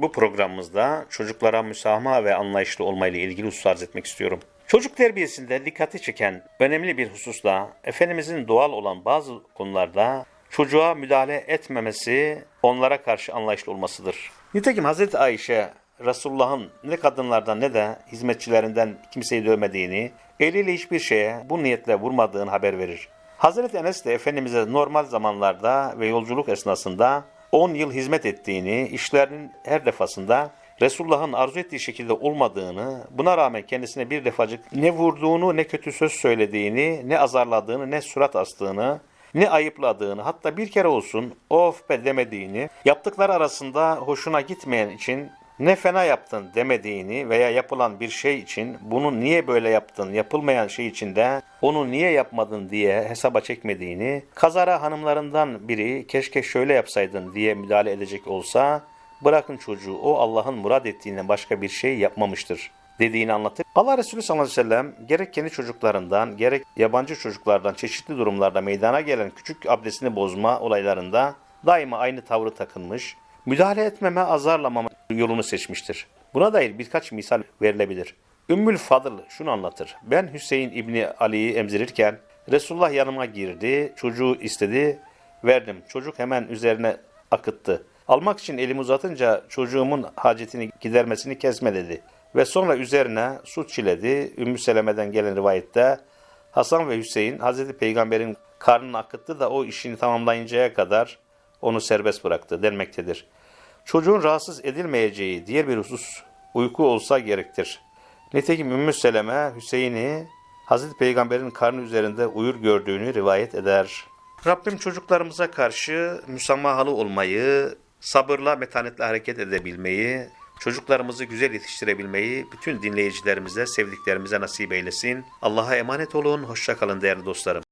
Bu programımızda çocuklara müsamaha ve anlayışlı olmayla ilgili husus arz etmek istiyorum. Çocuk terbiyesinde dikkati çeken önemli bir hususla Efendimizin doğal olan bazı konularda çocuğa müdahale etmemesi onlara karşı anlayışlı olmasıdır. Nitekim Hazreti Ayşe Resulullah'ın ne kadınlardan ne de hizmetçilerinden kimseyi dövmediğini, eliyle hiçbir şeye bu niyetle vurmadığını haber verir. Hazreti Enes de Efendimiz'e normal zamanlarda ve yolculuk esnasında 10 yıl hizmet ettiğini, işlerinin her defasında Resulullah'ın arzu ettiği şekilde olmadığını, buna rağmen kendisine bir defacık ne vurduğunu, ne kötü söz söylediğini, ne azarladığını, ne surat astığını, ne ayıpladığını, hatta bir kere olsun of be demediğini, yaptıkları arasında hoşuna gitmeyen için ne fena yaptın demediğini veya yapılan bir şey için bunu niye böyle yaptın, yapılmayan şey için de onu niye yapmadın diye hesaba çekmediğini, kazara hanımlarından biri keşke şöyle yapsaydın diye müdahale edecek olsa, bırakın çocuğu o Allah'ın murad ettiğinden başka bir şey yapmamıştır dediğini anlatır. Allah Resulü sallallahu aleyhi ve sellem gerek kendi çocuklarından gerek yabancı çocuklardan çeşitli durumlarda meydana gelen küçük abdestini bozma olaylarında daima aynı tavrı takınmış, müdahale etmeme, azarlamama yolunu seçmiştir. Buna dair birkaç misal verilebilir. Ümmül Fadıl şunu anlatır. Ben Hüseyin İbni Ali'yi emzirirken Resulullah yanıma girdi, çocuğu istedi, verdim. Çocuk hemen üzerine akıttı. Almak için elimi uzatınca çocuğumun hacetini gidermesini kesme dedi. Ve sonra üzerine su çiledi. Ümmü Seleme'den gelen rivayette Hasan ve Hüseyin Hazreti Peygamber'in karnını akıttı da o işini tamamlayıncaya kadar onu serbest bıraktı denmektedir. Çocuğun rahatsız edilmeyeceği diğer bir husus uyku olsa gerektir. Nitekim Ümmü Seleme Hüseyin'i Hazreti Peygamber'in karnı üzerinde uyur gördüğünü rivayet eder. Rabbim çocuklarımıza karşı müsamahalı olmayı, sabırla, metanetle hareket edebilmeyi, çocuklarımızı güzel yetiştirebilmeyi bütün dinleyicilerimize, sevdiklerimize nasip eylesin. Allah'a emanet olun, hoşça kalın değerli dostlarım.